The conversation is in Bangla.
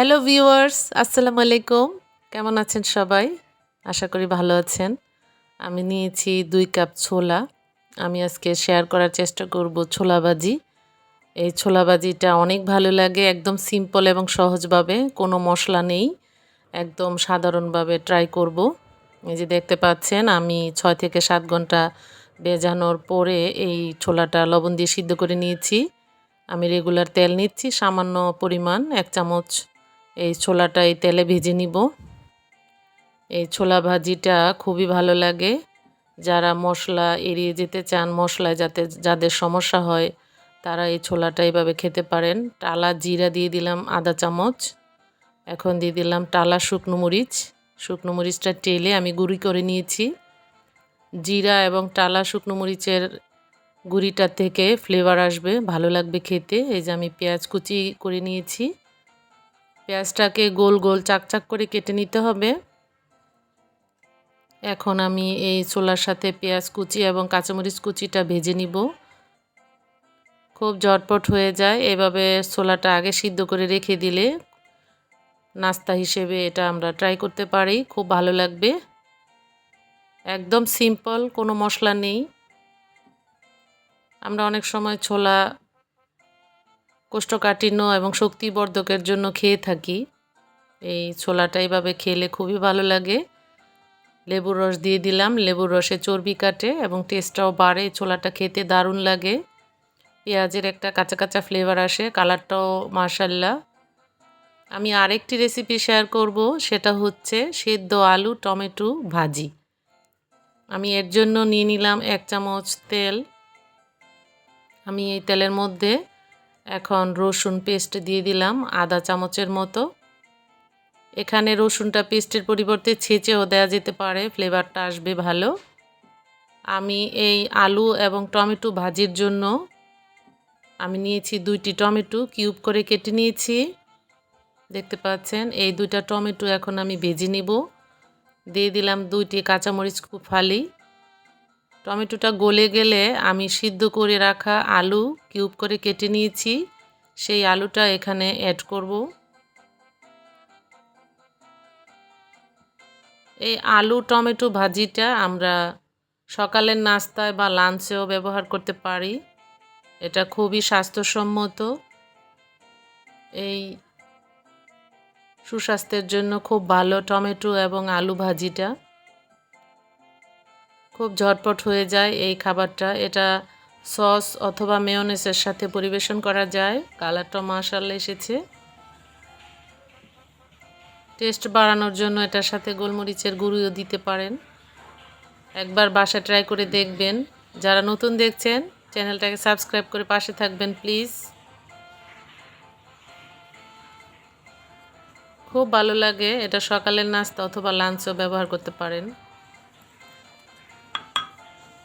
হ্যালো ভিউয়ার্স আসসালামু আলাইকুম কেমন আছেন সবাই? আশা করি ভালো আছেন। আমি নিয়েছি দুই কাপ ছোলা। আমি আজকে শেয়ার করার চেষ্টা করব ছোলা ভাজি। এই ছোলা ভাজিটা অনেক ভালো লাগে, একদম সিম্পল এবং সহজভাবে, কোনো মশলা নেই। একদম সাধারণভাবে ট্রাই করব। এই যে দেখতে পাচ্ছেন, আমি ছয় থেকে সাত ঘণ্টা ভেজানোর পরে এই ছোলাটা লবণ দিয়ে সিদ্ধ করে নিয়েছি। আমি রেগুলার তেল নিচ্ছি, সামান্য পরিমাণ, এক চামচ এই ছোলাটা এই তেলে ভেজে নিব। এই ছোলা ভাজিটা খুবই ভালো লাগে। যারা মশলা এড়িয়ে যেতে চান মশলায় যাতে, যাদের সমস্যা হয়, তারা এই ছোলাটা এইভাবে খেতে পারেন। টালা জিরা দিয়ে দিলাম আধা চামচ। এখন দিয়ে দিলাম টালা শুকনো মরিচ। শুকনো মরিচটা টেলে আমি গুঁড়ি করে নিয়েছি। জিরা এবং টালা শুকনো মরিচের গুঁড়িটা থেকে ফ্লেভার আসবে, ভালো লাগবে খেতে। এই যে আমি পেঁয়াজ কুচি করে নিয়েছি। পেঁয়াজটাকে গোল গোল চাকচাক করে কেটে নিতে হবে। এখন আমি এই ছোলার সাথে পেঁয়াজ কুচি এবং কাঁচামরিচ কুচিটা ভেজে নিব। খুব ঝটপট হয়ে যায়। এভাবে ছোলাটা আগে সিদ্ধ করে রেখে দিলে নাস্তা হিসেবে এটা আমরা ট্রাই করতে পারি। খুব ভালো লাগবে। একদম সিম্পল, কোনো মশলা নেই। আমরা অনেক সময় ছোলা কোষ্ঠকাঠিন্য এবং শক্তিবর্ধকের জন্য খেয়ে থাকি। এই ছোলাটা এইভাবে খেলে খুবই ভালো লাগে। লেবুর রস দিয়ে দিলাম। লেবুর রসে চর্বি কাটে এবং টেস্টটাও বাড়ে। ছোলাটা খেতে দারুণ লাগে। পেঁয়াজের একটা কাঁচা কাঁচা ফ্লেভার আসে কালারটাও মার্শাল্লাহ আমি আরেকটি রেসিপি শেয়ার করব, সেটা হচ্ছে সেদ্ধ আলু টমেটো ভাজি। আমি এর জন্য নিয়ে নিলাম এক চামচ তেল। আমি এই তেলের মধ্যে এখন রসুন পেস্ট দিয়ে দিলাম আধা চামচের মতো। এখানে রসুনটা পেস্টের পরিবর্তে ছেঁচেও দেওয়া যেতে পারে ফ্লেভারটা আসবে ভালো। আমি এই আলু এবং টমেটো ভাজির জন্য আমি নিয়েছি দুইটি টমেটো কিউব করে কেটে নিয়েছি। দেখতে পাচ্ছেন, এই দুইটা টমেটো এখন আমি ভেজে নিব। দিয়ে দিলাম দুইটি কাঁচামরিচ খুব ফালি। টমেটোটা গলে গেলে আমি সিদ্ধ করে রাখা আলু কিউব করে কেটে নিয়েছি। সেই আলুটা এখানে অ্যাড করব। এই আলু টমেটো ভাজিটা আমরা সকালের নাস্তায় বা লাঞ্চেও ব্যবহার করতে পারি। এটা খুবই স্বাস্থ্যসম্মত। এই সুস্বাস্থ্যের জন্য খুব ভালো টমেটো এবং আলু ভাজিটা। খুব ঝটপট হয়ে যায় এই খাবারটা। এটা সস অথবা মেয়নেসের সাথে পরিবেশন করা যায়। কালারটা মাশাল্লা এসেছে। টেস্ট বাড়ানোর জন্য এটার সাথে গোলমরিচের গুঁড়িও দিতে পারেন। একবার বাসা ট্রাই করে দেখবেন। যারা নতুন দেখছেন, চ্যানেলটাকে সাবস্ক্রাইব করে পাশে থাকবেন, প্লিজ। খুব ভালো লাগে এটা সকালের নাস্তা অথবা লাঞ্চও ব্যবহার করতে পারেন।